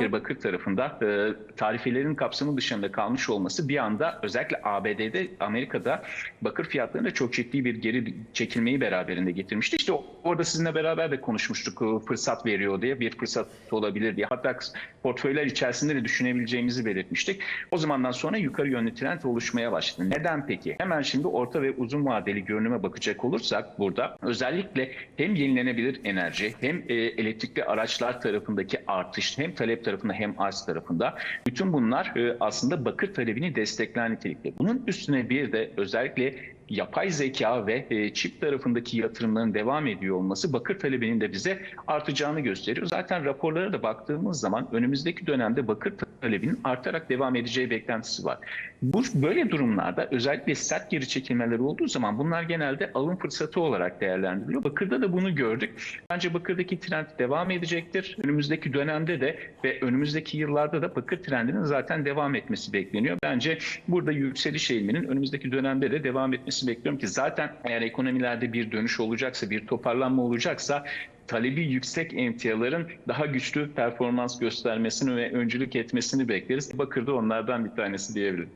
özellikle bakır tarafında e, tarifelerin kapsamı dışında kalmış olması bir anda özellikle ABD'de, Amerika'da bakır fiyatlarında çok ciddi bir geri çekilmeyi beraberinde getirmişti. İşte orada sizinle beraber de konuşmuştuk e, fırsat veriyor diye, bir fırsat olabilir diye. Hatta portföyler içerisinde de düşünebileceğimizi belirtmiştik. O zamandan sonra yukarı yönlü trend oluşmaya başladı. Neden peki? Hemen şimdi orta ve uzun vadeli görünüme bakacak olursak burada özellikle hem yenilenebilir enerji hem e, elektrikli araçlar tarafındaki artış hem talep tarafında hem arz tarafında bütün bunlar e, aslında bakır talebini destekler nitelikte. Bunun üstüne bir de özellikle yapay zeka ve e, çip tarafındaki yatırımların devam ediyor olması bakır talebinin de bize artacağını gösteriyor. Zaten raporlara da baktığımız zaman önümüzdeki dönemde bakır talebinin artarak devam edeceği beklentisi var. Bu böyle durumlarda özellikle sert geri çekilmeler olduğu zaman bunlar genelde alım fırsatı olarak değerlendiriliyor. Bakırda da bunu gördük. Bence bakırdaki trend devam edecektir. Önümüzdeki dönemde de ve önümüzdeki yıllarda da bakır trendinin zaten devam etmesi bekleniyor. Bence burada yükseliş eğiliminin önümüzdeki dönemde de devam etmesi bekliyorum ki zaten eğer ekonomilerde bir dönüş olacaksa, bir toparlanma olacaksa talebi yüksek emtiaların daha güçlü performans göstermesini ve öncülük etmesini bekleriz. Bakır'da onlardan bir tanesi diyebilirim.